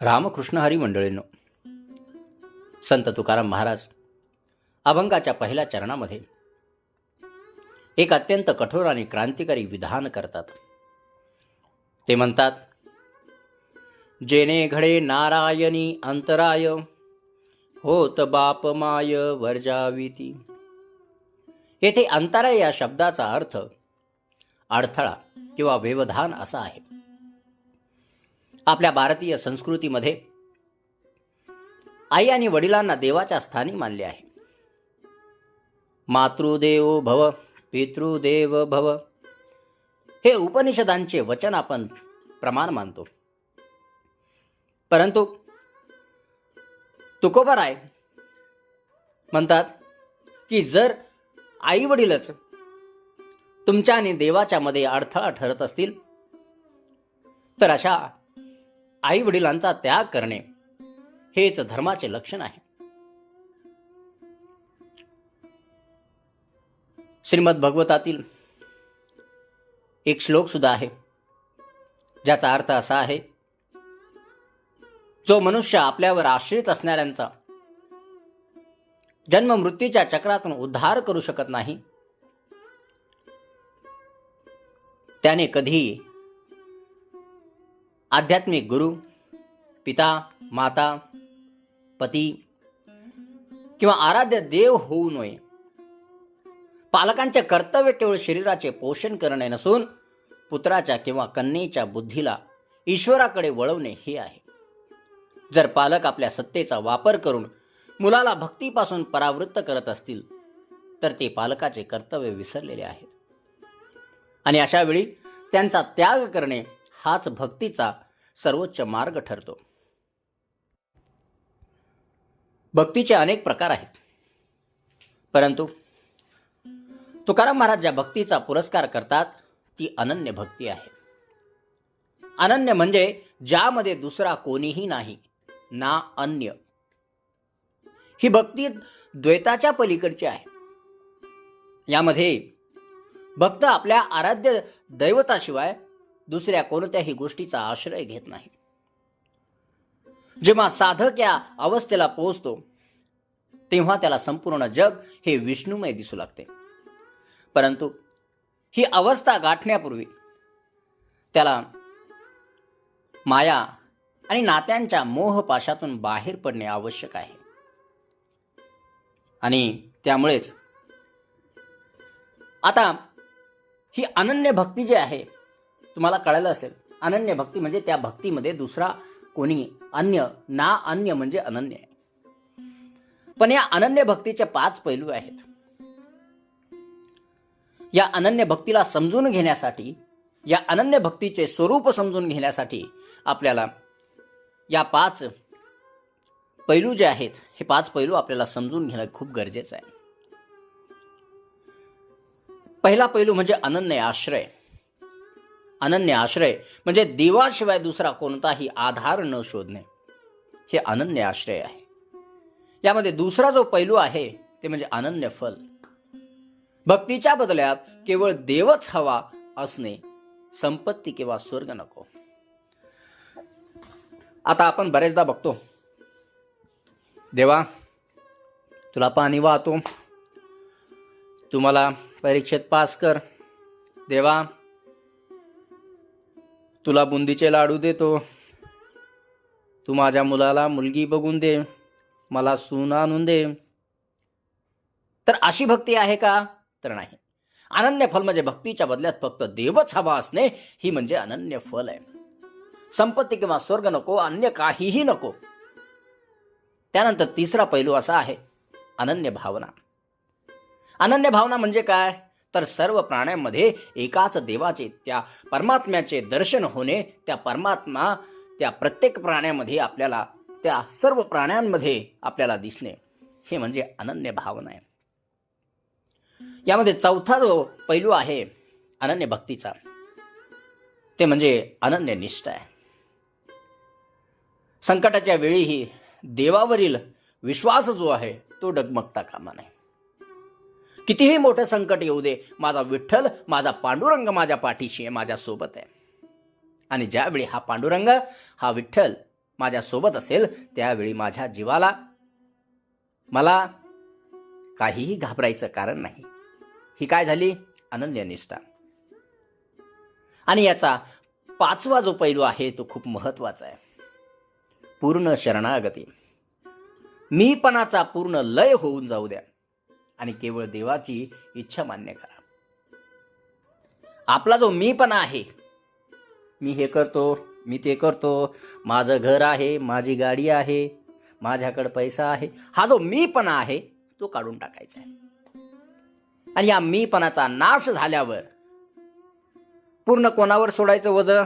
रामकृष्ण हरी मंडळींनो संत तुकाराम महाराज अभंगाच्या पहिल्या चरणामध्ये एक अत्यंत कठोर आणि क्रांतिकारी विधान करतात. ते म्हणतात जेने घडे नारायणी अंतराय होत बाप माय वर्जाविती. येथे अंतराय या शब्दाचा अर्थ अडथळा किंवा व्यवधान असा आहे. आपल्या भारतीय संस्कृतीमध्ये आई आणि वडिलांना देवाच्या स्थानी मानले आहे. मातृदेव भव पितृदेव भव. हे उपनिषदांचे वचन आपण प्रमाण मानतो. परंतु तुकोबराय म्हणतात की जर आई वडीलच तुमच्या आणि देवाच्या मध्ये अडथळा ठरत असतील तर अशा आई वडिलांचा त्याग करणे हेच धर्माचे लक्षण आहे. श्रीमद भगवतातील एक श्लोक सुद्धा आहे ज्याचा अर्थ असा आहे जो मनुष्य आपल्यावर आश्रित असणाऱ्यांचा जन्म मृत्यूच्या चक्रातून उद्धार करू शकत नाही त्याने कधी आध्यात्मिक गुरु पिता माता पती किंवा आराध्य देव होऊ नये. पालकांचे कर्तव्य केवळ शरीराचे पोषण करणे नसून पुत्राच्या किंवा कन्येच्या बुद्धीला ईश्वराकडे वळवणे हे आहे. जर पालक आपल्या सत्तेचा वापर करून मुलाला भक्तीपासून परावृत्त करत असतील तर ते पालकाचे कर्तव्य विसरलेले आहेत. आणि अशा वेळी त्यांचा त्याग करणे हाच भक्तीचा सर्वोच्च मार्ग ठरतो. भक्तीचे अनेक प्रकार आहेत. परंतु तुकाराम महाराज ज्या भक्तीचा पुरस्कार करतात ती अनन्य भक्ती आहे. अनन्य म्हणजे ज्यामध्ये दुसरा कोणीही नाही ना अन्य. ही भक्ती द्वैताच्या पलीकडची आहे. यामध्ये भक्त आपल्या आराध्य दैवताशिवाय दुसऱ्या कोणत्याही गोष्टीचा आश्रय घेत नाही. जेव्हा साधक या अवस्थेला पोहोचतो तेव्हा त्याला संपूर्ण जग हे विष्णुमय दिसू लागते. परंतु ही अवस्था गाठण्यापूर्वी त्याला माया आणि नात्यांच्या मोहपाशातून बाहेर पडणे आवश्यक आहे. आणि त्यामुळेच आता ही अनन्य भक्ती जी आहे तुम्हाला कळालं असेल. अनन्य भक्ती म्हणजे त्या भक्तीमध्ये दुसरा कोणी अन्य ना अन्य म्हणजे अनन्य आहे. पण या अनन्य भक्तीचे पाच पैलू आहेत. या अनन्य भक्तीला समजून घेण्यासाठी या अनन्य भक्तीचे स्वरूप समजून घेण्यासाठी आपल्याला या पाच पैलू जे आहेत हे पाच पैलू आपल्याला समजून घेणं खूप गरजेचं आहे. पहिला पैलू म्हणजे अनन्य आश्रय. अनन्य आश्रय. म्हणजे देवाशिवाय दुसरा कोणताही आधार न शोधणे. हे अनन्य आश्रय आहे. यामध्ये दुसरा जो पैलू आहे ते म्हणजे अनन्य फल. भक्तीच्या बदल्यात केवळ देवच हवा असणे संपत्ती किंवा स्वर्ग नको. आता आपण बरेचदा बघतो. देवा तुला पाणी वाहतो. तुम्हाला परीक्षेत पास कर. देवा तुला बुंदीचे लाडू देतो. तू माझ्या मुलाला मुलगी बघून दे. मला सून आणून दे. तर अशी भक्ती आहे का? तर नाही. अनन्य फल म्हणजे भक्तीच्या बदल्यात फक्त देवच हवा असणे ही म्हणजे अनन्य फल आहे. संपत्ती किंवा स्वर्ग नको अन्य काहीही नको. त्यानंतर तिसरा पैलू असा आहे अनन्य भावना. अनन्य भावना म्हणजे काय? तर सर्व प्राण्यांमध्ये एकाच देवाचे त्या परमात्म्याचे दर्शन होणे त्या परमात्मा त्या प्रत्येक प्राण्यामध्ये आपल्याला त्या सर्व प्राण्यांमध्ये आपल्याला दिसणे हे म्हणजे अनन्य भावना आहे. यामध्ये चौथा जो पैलू आहे अनन्य भक्तीचा ते म्हणजे अनन्य निष्ठा आहे. संकटाच्या वेळीही देवावरील विश्वास जो आहे तो डगमगता कामा नये. कितीही मोठं संकट येऊ दे माझा विठ्ठल माझा पांडुरंग माझ्या पाठीशी आहे माझ्यासोबत आहे. आणि ज्यावेळी हा पांडुरंग हा विठ्ठल माझ्यासोबत असेल त्यावेळी माझ्या जीवाला मला काहीही घाबरायचं कारण नाही. ही काय झाली? अनन्य निष्ठा. आणि याचा पाचवा जो पैलू आहे तो खूप महत्त्वाचा आहे. पूर्ण शरणागती. मीपणाचा पूर्ण लय होऊन जाऊ द्या. आणि केवळ देवाची इच्छा मान्य करा. आपला जो मीपणा आहे मी हे करतो मी ते करतो माझं घर आहे माझी गाडी आहे माझ्याकडे पैसा आहे हा जो मीपणा आहे तो काढून टाकायचा आहे. आणि या मीपणाचा नाश झाल्यावर पूर्ण कोणावर सोडायचं ओझं?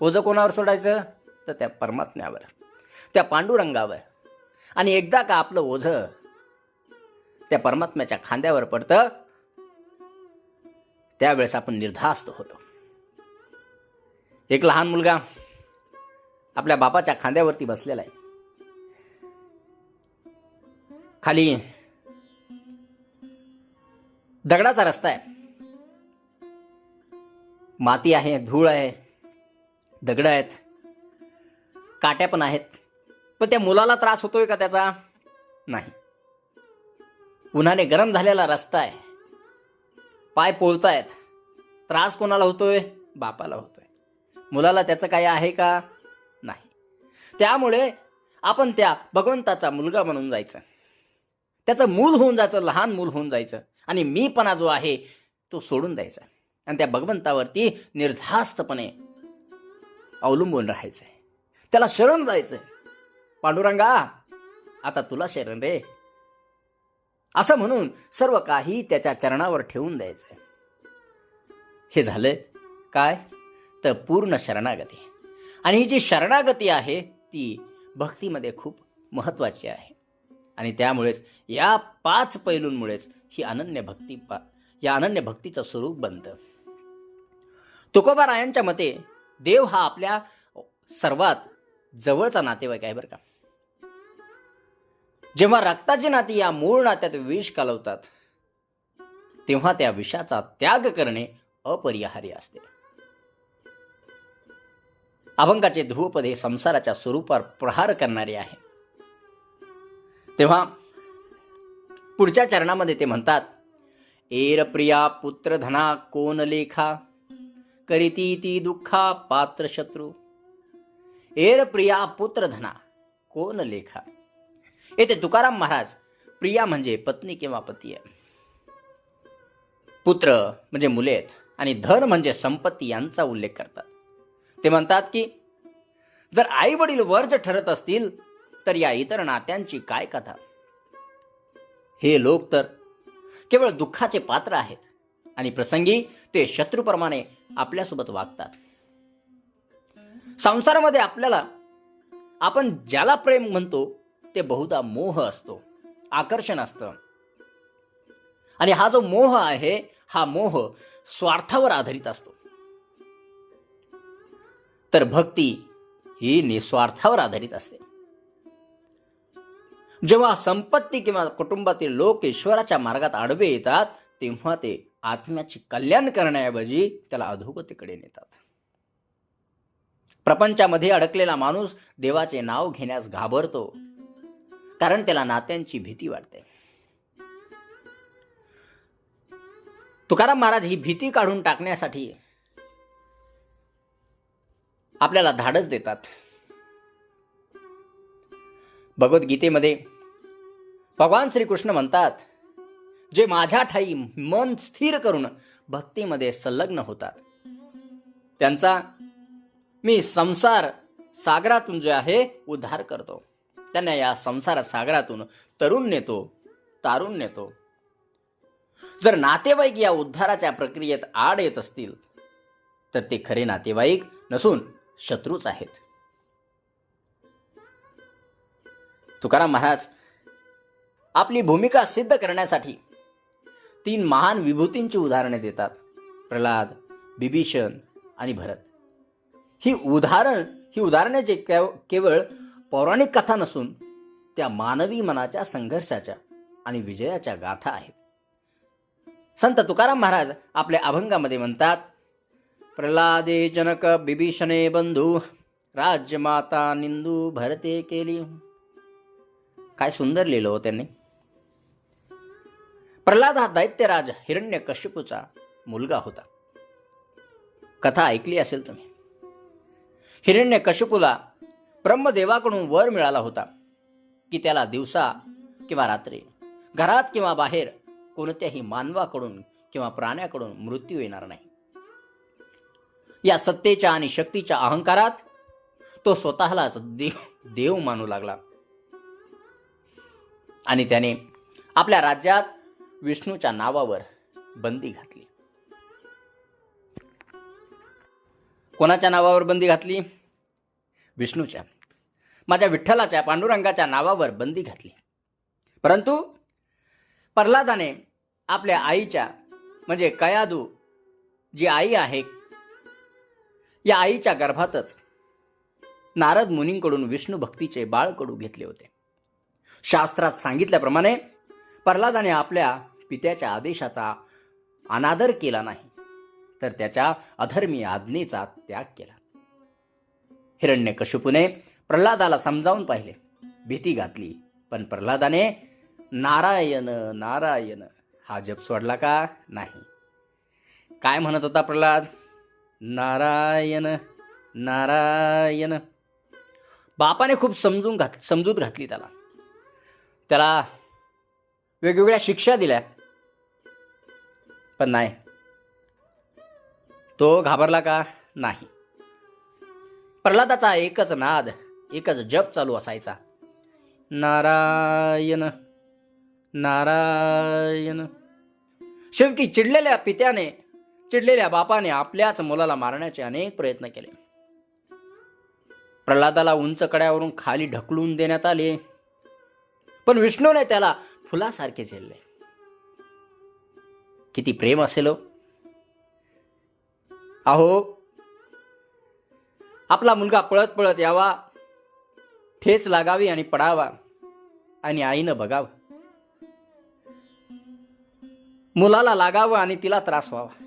ओझं कोणावर सोडायचं? तर त्या परमात्म्यावर त्या पांडुरंगावर. आणि एकदा का आपलं ओझं त्या परमात्म्याच्या खांद्यावर पडतं त्यावेळेस आपण निर्धास्त होतो. एक लहान मुलगा आपल्या बापाच्या खांद्यावरती बसलेला आहे. खाली दगडाचा रस्ता आहे. माती आहे धूळ आहे दगड आहेत काट्या पण आहेत. पण त्या मुलाला त्रास होतोय का त्याचा? नाही. उन्हाने गरम झालेला रस्ता आहे. पाय पोळतायत. त्रास कोणाला होतोय? बापाला होतोय. मुलाला त्याचं काही आहे का? नाही. त्यामुळे आपण त्या भगवंताचा मुलगा म्हणून जायचं. त्याचं मूल होऊन जायचं लहान मूल होऊन जायचं. आणि मीपणा जो आहे तो सोडून द्यायचा. आणि त्या भगवंतावरती निर्धास्तपणे अवलंबून राहायचंय. त्याला शरण जायचंय. पांडुरंगा आता तुला शरण रे. असं म्हणून सर्व काही त्याच्या चरणावर ठेवून द्यायचं हे झालं काय? तर पूर्ण शरणागती. आणि ही जी शरणागती आहे ती भक्तीमध्ये खूप महत्वाची आहे. आणि त्यामुळेच या पाच पैलूंमुळेच ही अनन्य भक्ती पा या अनन्य भक्तीचं स्वरूप बनतं. तुकोबारायांच्या मते देव हा आपल्या सर्वात जवळचा नातेवाईक आहे बरं का. जेव्हा रक्ताची नाती या मूळ नात्यात विष कालवतात तेव्हा त्या विषाचा त्याग करणे अपरिहार्य असते. अभंगाचे ध्रुवपद हे संसाराच्या स्वरूपावर प्रहार करणारे आहे. तेव्हा पुढच्या चरणामध्ये ते म्हणतात एर प्रिया पुत्र धना कोण लेखा करीती ती दुःखा पात्र शत्रू. एर प्रिया पुत्र धना कोण लेखा. येथे तुकाराम महाराज प्रिया म्हणजे पत्नी किंवा पती आहे. पुत्र म्हणजे मुले आहेत आणि धन म्हणजे संपत्ती यांचा उल्लेख करतात. ते म्हणतात की जर आई वडील वर्ज ठरत असतील तर या इतर नात्यांची काय कथा? हे लोक तर केवळ दुःखाचे पात्र आहेत आणि प्रसंगी ते शत्रूप्रमाणे आपल्यासोबत वागतात. संसारामध्ये आपल्याला आपण ज्याला प्रेम म्हणतो ते बहुधा मोह असतो आकर्षण असतं. आणि हा जो मोह आहे हा मोह स्वार्थावर आधारित असतो. तर भक्ती ही निस्वार्थावर आधारित असते. जेव्हा संपत्ती किंवा कुटुंबातील लोक ईश्वराच्या मार्गात आडवे येतात तेव्हा ते आत्म्याचे कल्याण करण्याऐवजी त्याला अधोगतीकडे नेतात. प्रपंचामध्ये अडकलेला माणूस देवाचे नाव घेण्यास घाबरतो कारण त्याला नात्यांची भीती वाटते. तुकाराम महाराज ही भीती काढून टाकण्यासाठी आपल्याला धाडस देतात. भगवद्गीतेमध्ये भगवान श्रीकृष्ण म्हणतात जे माझ्या ठाई मन स्थिर करून भक्तीमध्ये संलग्न होतात त्यांचा मी संसार सागरातून जे आहे उद्धार करतो. त्यांना या संसार सागरातून तरुण नेतो तारून नेतो. जर नातेवाईक या उद्धाराच्या प्रक्रियेत आड येत असतील तर ते खरे नातेवाईक नसून शत्रूच आहेत. तुकाराम महाराज आपली भूमिका सिद्ध करण्यासाठी तीन महान विभूतींची उदाहरणे देतात प्रल्हाद बिभीषण आणि भरत. ही उदाहरण ही उदाहरणे जे केव- केवळ पौराणिक कथा नसून त्या मानवी मनाच्या संघर्षाच्या आणि विजयाच्या गाथा आहेत. संत तुकाराम महाराज आपल्या अभंगामध्ये म्हणतात प्रल्हादे जनक बिभीषणे बंधू राज्यमाता निंदू भरते केली. काय सुंदर लिहिलं हो त्यांनी. प्रल्हाद हा दैत्यराज हिरण्य कश्यपूचा मुलगा होता. कथा ऐकली असेल तुम्ही. हिरण्य कश्यपूला ब्रह्मदेवाकडून वर मिळाला होता की त्याला दिवसा किंवा रात्री घरात किंवा बाहेर कोणत्याही मानवाकडून किंवा प्राण्याकडून मृत्यू येणार नाही. या सत्तेच्या आणि शक्तीच्या अहंकारात तो स्वतःलाच देव देव मानू लागला. आणि त्याने आपल्या राज्यात विष्णूच्या नावावर बंदी घातली. कोणाच्या नावावर बंदी घातली? विष्णूच्या. माझ्या विठ्ठलाच्या पांडुरंगाच्या नावावर बंदी घातली. परंतु प्रल्हादाने आपल्या आईच्या म्हणजे कयादू जी आई आहे या आईच्या गर्भातच नारद मुनींकडून विष्णू भक्तीचे बाळकडू घेतले होते. शास्त्रात सांगितल्याप्रमाणे प्रल्हादाने आपल्या पित्याच्या आदेशाचा अनादर केला नाही तर त्याच्या अधर्मी आज्ञेचा त्याग केला. हिरण्य कशुपूने प्रल्हादाला समजावून पाहिले. भीती घातली पण प्रल्हादाने नारायण नारायण हा जप सोडला का? नाही. काय म्हणत होता प्रल्हाद? नारायण नारायण. बापाने खूप समजून घात समजूत घातली त्याला. त्याला वेगवेगळ्या शिक्षा दिल्या पण नाही. तो घाबरला का? नाही. प्रल्हादाचा एकच नाद एकच जप चालू असायचा. नारायण नारायण. शेवटी चिडलेल्या पित्याने चिडलेल्या बापाने आपल्याच मुलाला मारण्याचे अनेक प्रयत्न केले. प्रल्हादाला उंच कड्यावरून खाली ढकलून देण्यात आले. पण विष्णूने त्याला फुलासारखे झेलले. किती प्रेम असेल हो. अहो आपला मुलगा पळत पळत यावा. ठेच लागावी आणि पडावा. आणि आईनं बघावं. मुलाला लागावं आणि तिला त्रास व्हावा.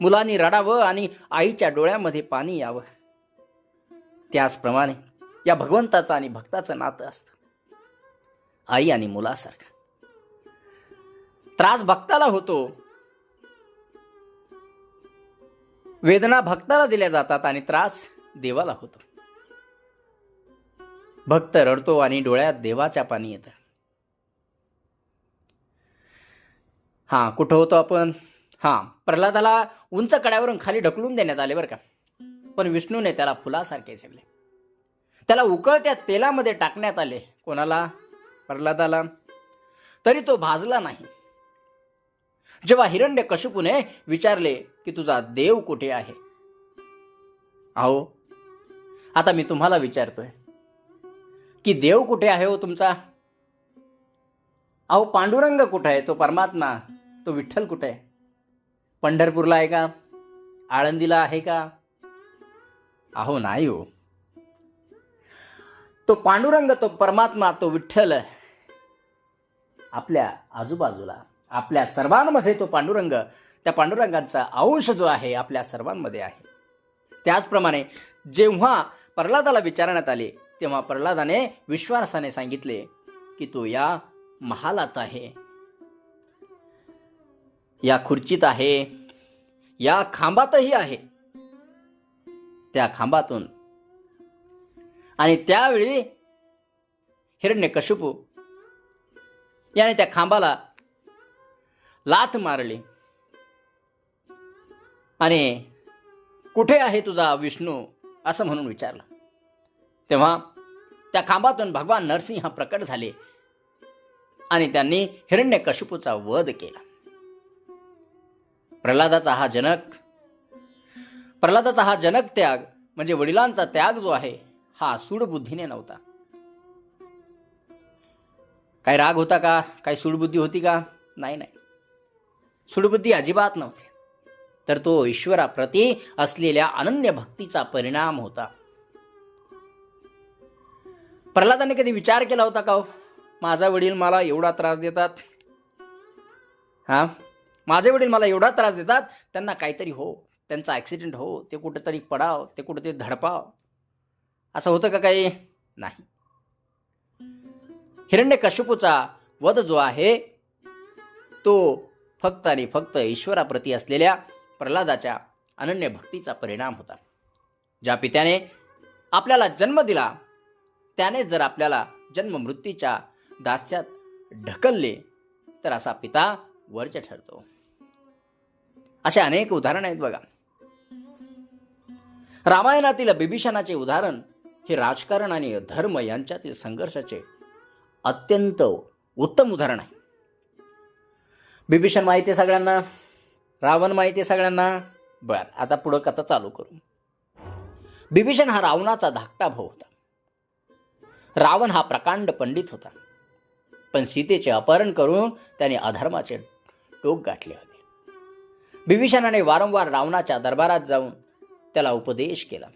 मुलांनी रडावं आणि आईच्या डोळ्यामध्ये पाणी यावं. त्याचप्रमाणे या भगवंताचं आणि भक्ताचं नातं असतं. आई आणि मुलासारखं. त्रास भक्ताला होतो. वेदना भक्ताला दिल्या जातात आणि त्रास देवाला होतो. भक्त रडतो आणि डोळ्यात देवाच्या पाणी येतं. हा कुठं होतो आपण? हा प्रल्हादाला उंच कड्यावरून खाली ढकलून देण्यात आले बरं का. पण विष्णूने त्याला फुलासारखे झेलले त्याला उकळत्या तेलामध्ये टाकण्यात आले. कोणाला? प्रल्हादाला. तरी तो भाजला नाही. जेव्हा हिरण्य कशुपूने विचारले की तुझा देव कुठे आहे? अहो आता मी तुम्हाला विचारतोय की देव कुठे आहे हो तुमचा? अहो पांडुरंग कुठे आहे? तो परमात्मा तो विठ्ठल कुठे आहे? पंढरपूरला आहे का? आळंदीला आहे का? अहो नाही हो. तो पांडुरंग तो परमात्मा तो विठ्ठल आपल्या आजूबाजूला आपल्या सर्वांमध्ये तो पांडुरंग त्या पांडुरंगांचा अंश जो आहे आपल्या सर्वांमध्ये आहे. त्याचप्रमाणे जेव्हा प्रल्हादाला विचारण्यात आले तेव्हा प्रल्हादाने विश्वासाने सांगितले की तो या महालात आहे. या खुर्चीत आहे. या खांबातही आहे. त्या खांबातून. आणि त्यावेळी हिरण्य कशुपू याने त्या खांबाला लाथ मारली. आणि कुठे आहे तुझा विष्णू? असं म्हणून विचारलं. तेव्हा त्या खांबातून भगवान नरसिंह प्रकट झाले आणि त्यांनी हिरण्य कशुपूचा वध केला. प्रल्हादाचा हा जनक प्रल्हादाचा हा जनक त्याग म्हणजे वडिलांचा त्याग जो आहे हा सूडबुद्धीने नव्हता. काय राग होता का? काय सूडबुद्धी होती का? नाही नाही. सूडबुद्धी अजिबात नव्हती. तर तो ईश्वराप्रती असलेल्या अनन्य भक्तीचा परिणाम होता. प्रल्हादाने कधी विचार केला होता का हो? माझा वडील मला एवढा त्रास देतात. हा? माझे वडील मला एवढा त्रास देतात त्यांना काहीतरी हो त्यांचा ॲक्सिडेंट हो ते कुठेतरी पडाव ते कुठेतरी धडपाव. असं होतं का काही? नाही. हिरण्य कश्यपूचा वध जो आहे तो फक्त आणि फक्त ईश्वराप्रती असलेल्या प्रल्हादाच्या अनन्य भक्तीचा परिणाम होता. ज्या पित्याने आपल्याला जन्म दिला त्याने जर आपल्याला जन्म मृत्यूच्या दास्यात ढकलले तर असा पिता वर्ज ठरतो. असे अनेक उदाहरण आहेत बघा. रामायणातील बिभीषणाचे उदाहरण हे राजकारण आणि धर्म यांच्यातील संघर्षाचे अत्यंत उत्तम उदाहरण आहे. बिभीषण माहिती सगळ्यांना? रावण माहिती सगळ्यांना? बर आता पुढं कथा चालू करू. बिभीषण हा रावणाचा धाकटा भाऊ होता. रावण हा प्रकांड पंडित होता. पण सीतेचे अपहरण करून त्याने अधर्माचे टोक गाठले होते. बिभीषणाने वारंवार रावणाच्या दरबारात जाऊन त्याला उपदेश केला.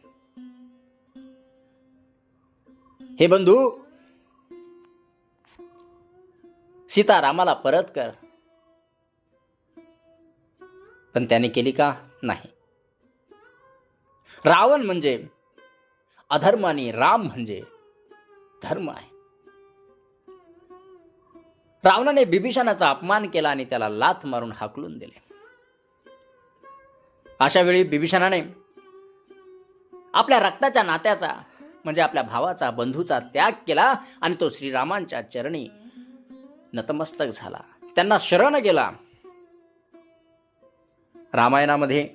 हे बंधू सीता रामाला परत कर. पण त्याने केली का? नाही. रावण म्हणजे अधर्म आणि राम म्हणजे धर्म आहे. रावणाने बिभीषणाचा अपमान केला आणि त्याला लाथ मारून हाकलून दिले. अशा वेळी बिभीषणाने आपल्या रक्ताच्या नात्याचा म्हणजे आपल्या भावाचा बंधूचा त्याग केला आणि तो श्रीरामांच्या चरणी नतमस्तक झाला. त्यांना शरण गेला. रामायणामध्ये.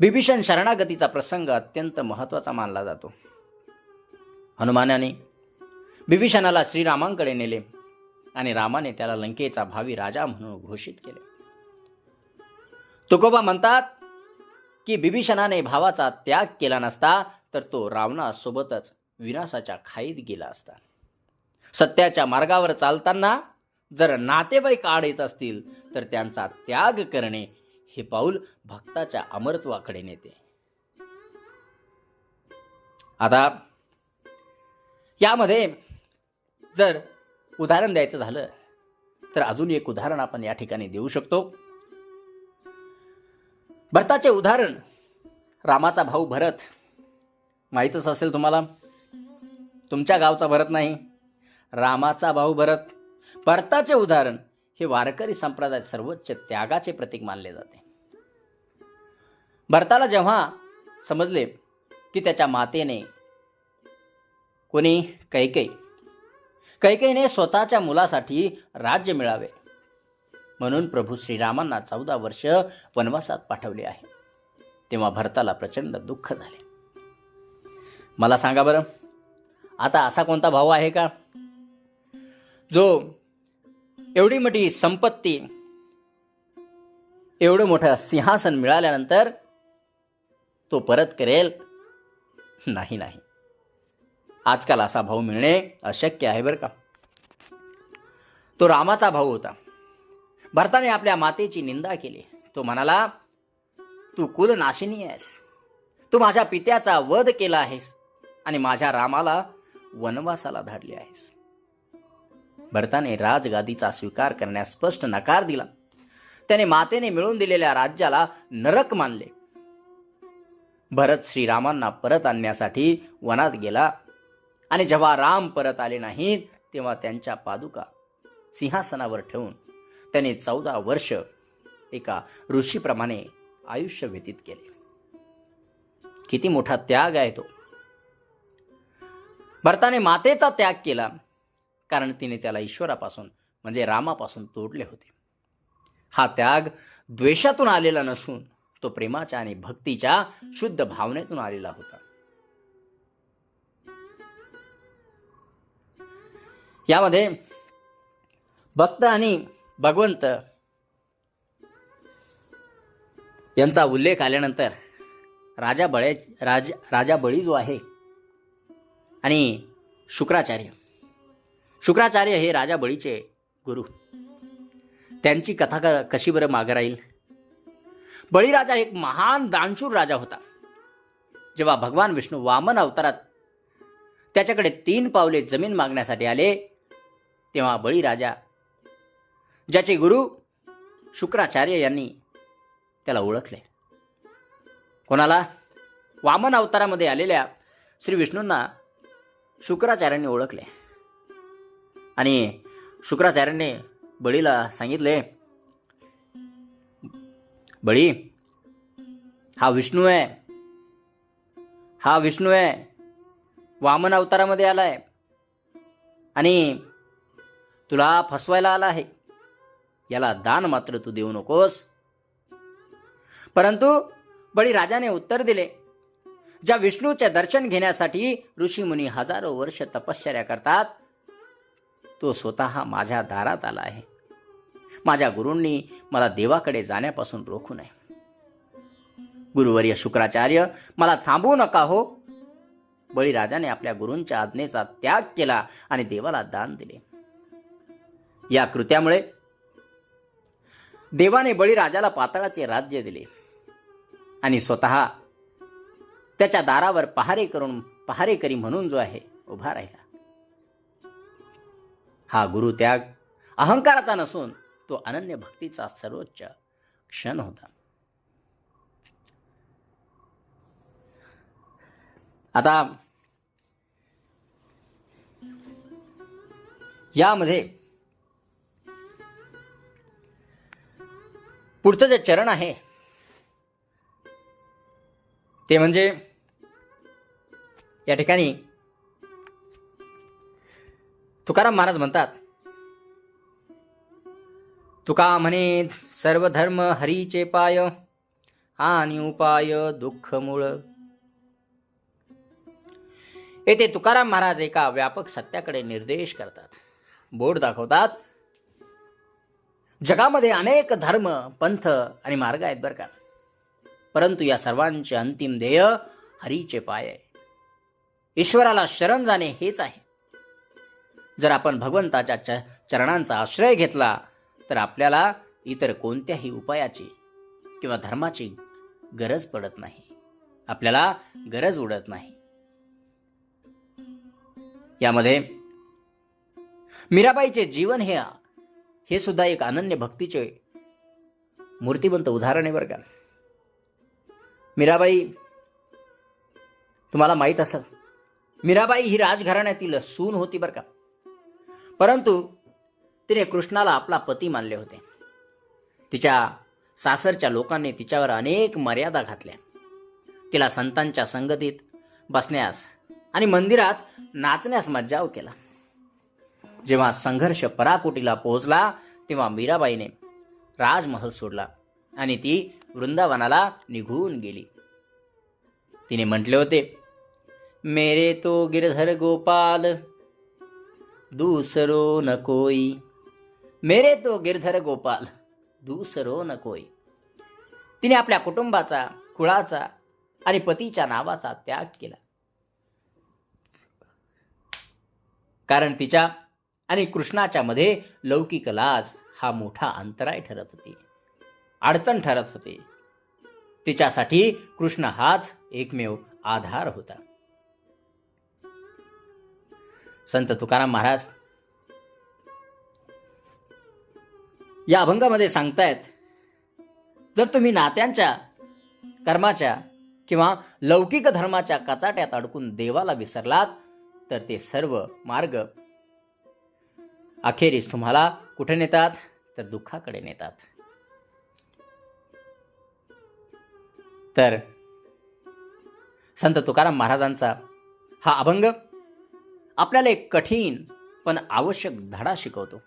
बिभीषण शरणागतीचा प्रसंग अत्यंत महत्त्वाचा मानला जातो. हनुमानाने बिभीषणाला श्रीरामांकडे नेले आणि रामाने त्याला लंकेचा भावी राजा म्हणून घोषित केले. तुकोबा म्हणतात की बिभीषणाने भावाचा त्याग केला नसता तर तो रावणासोबतच विनाशाच्या खाईत गेला असता. सत्याच्या मार्गावर चालताना जर नातेवाईक आड येत असतील तर त्यांचा त्याग करणे हे पाऊल भक्ताच्या अमरत्वाकडे नेते. आता यामध्ये जर उदाहरण द्यायचं झालं तर अजून एक उदाहरण आपण या ठिकाणी देऊ शकतो. भरताचे उदाहरण रामाचा भाऊ भरत. माहीतच असेल तुम्हाला? तुमच्या गावचा भरत नाही. रामाचा भाऊ भरत. भरताचे उदाहरण हे वारकरी संप्रदाय सर्वोच्च त्यागाचे प्रतीक मानले जाते. भरताला जेव्हा समजले की त्याच्या मातेने कोणी कैकई कैकईने स्वतःच्या मुलासाठी राज्य मिळावे म्हणून प्रभू श्रीरामांना चौदा वर्ष वनवासात पाठवले आहे. तेव्हा भरताला प्रचंड दुःख झाले. मला सांगा बरं आता असा कोणता भाऊ आहे का? जो एवढी मोठी संपत्ती एवढं मोठं सिंहासन मिळाल्यानंतर तो परत करेल? नाही नाही. आजकाल असा भाऊ मिळणे अशक्य आहे बरं का. तो रामाचा भाऊ होता. भरताने आपल्या मातेची निंदा केली. तो म्हणाला तू कुलनाशिनी आहेस. तू माझ्या पित्याचा वध केला आहेस आणि माझ्या रामाला वनवासाला धाडले आहेस. भरताने राजगादीचा स्वीकार करण्यास स्पष्ट नकार दिला. त्याने मातेने मिळून दिलेल्या राज्याला नरक मानले. भरत श्रीरामांना परत आणण्यासाठी वनात गेला आणि जेव्हा राम परत आले नाहीत तेव्हा त्यांच्या पादुका सिंहासनावर ठेवून त्याने चौदा वर्ष एका ऋषीप्रमाणे आयुष्य व्यतीत केले. किती मोठा त्याग आहे तो. भरताने मातेचा त्याग केला. कारण तिने त्याला ईश्वरापासून म्हणजे रामापासून तोडले होते. हा त्याग द्वेषातून आलेला नसून तो प्रेमाच्या आणि भक्तीच्या शुद्ध भावनेतून आलेला होता. यामध्ये भक्त आणि भगवंत यांचा उल्लेख आल्यानंतर राजा बळे राज राजा बळी जो आहे आणि शुक्राचार्य शुक्राचार्य हे राजा बळीचे गुरु. त्यांची कथा क- कशी बरं मागं राहील? बळीराजा एक महान दानशूर राजा होता. जेव्हा भगवान विष्णू वामन अवतारात त्याच्याकडे तीन पावले जमीन मागण्यासाठी आले तेव्हा बळीराजा ज्याचे गुरु शुक्राचार्य यांनी त्याला ओळखले. कोणाला? वामन अवतारामध्ये आलेल्या श्री विष्णूंना शुक्राचार्यांनी ओळखले. आणि शुक्राचार्याने बळीला सांगितले बळी हा विष्णू आहे. हा विष्णू आहे. वामन अवतारामध्ये आलाय. आणि तुला फसवायला आला आहे. याला दान मात्र तू देऊ नकोस. परंतु बळीराजाने उत्तर दिले ज्या विष्णूचे दर्शन घेण्यासाठी ऋषीमुनी हजारो वर्ष तपश्चर्या करतात तो स्वतः माझ्या दारात आला आहे. माझ्या गुरूंनी मला देवाकडे जाण्यापासून रोखू नये. गुरुवर्य शुक्राचार्य मला थांबवू नका हो. बळीराजाने आपल्या गुरूंच्या आज्ञेचा त्याग केला आणि देवाला दान दिले. या कृत्यामुळे देवाने बळीराजाला पाताळाचे राज्य दिले आणि स्वतः त्याच्या दारावर पहारे करून पहारेकरी म्हणून जो आहे उभा राहिला. हा गुरु त्याग अहंकाराचा नसून तो अनन्य भक्तीचा सर्वोच्च क्षण होता. आता यामध्ये पुढचं जे चरण आहे ते म्हणजे या ठिकाणी तुकाराम महाराज म्हणतात तुका म्हणे सर्व धर्म हरीचे पाय आणि उपाय दुःख मूळ येथे तुकाराम महाराज एका व्यापक सत्याकडे निर्देश करतात. बोर्ड दाखवतात जगामध्ये अनेक धर्म पंथ आणि मार्ग आहेत बरं का. परंतु या सर्वांचे अंतिम ध्येय हरीचे पाय आहे. ईश्वराला शरण जाणे हेच आहे. जर आपण भगवंताच्या च चरणांचा आश्रय घेतला तर आपल्याला इतर कोणत्याही उपायाची किंवा धर्माची गरज पडत नाही. आपल्याला गरज उडत नाही. यामध्ये मीराबाईचे जीवन हे हे सुद्धा एक अनन्य भक्तीचे मूर्तिवंत उदाहरण आहे बरं का. मीराबाई तुम्हाला माहीत असेल मीराबाई ही राजघराण्यातील सून होती बरं का. परंतु तिने कृष्णाला आपला पती मानले होते. तिच्या सासरच्या लोकांनी तिच्यावर अनेक मर्यादा घातल्या. तिला संतांच्या संगतीत बसण्यास आणि मंदिरात नाचण्यास मज्जाव केला. जेव्हा संघर्ष पराकोटीला पोहोचला तेव्हा मीराबाईने राजमहल सोडला आणि ती वृंदावनाला निघून गेली. तिने म्हटले होते मेरे तो गिरधर गोपाल दूसरो न कोई। मेरे तो गिरधर गोपाल दूसरो न कोई। तिने आपल्या कुटुंबाचा कुळाचा आणि पतीच्या नावाचा त्याग केला. कारण तिच्या आणि कृष्णाच्या मध्ये लौकिक लाज हा मोठा अंतराय ठरत होती. अडचण ठरत होते. तिच्यासाठी कृष्ण हाच एकमेव आधार होता. संत तुकाराम महाराज या अभंगामध्ये सांगतायत जर तुम्ही नात्यांच्या कर्माच्या किंवा लौकिक धर्माच्या कचाट्यात अडकून देवाला विसरलात तर ते सर्व मार्ग अखेरीस तुम्हाला कुठे नेतात? तर दुःखाकडे नेतात. तर संत तुकाराम महाराजांचा हा अभंग आपल्याला एक कठीण पण आवश्यक धडा शिकवतो.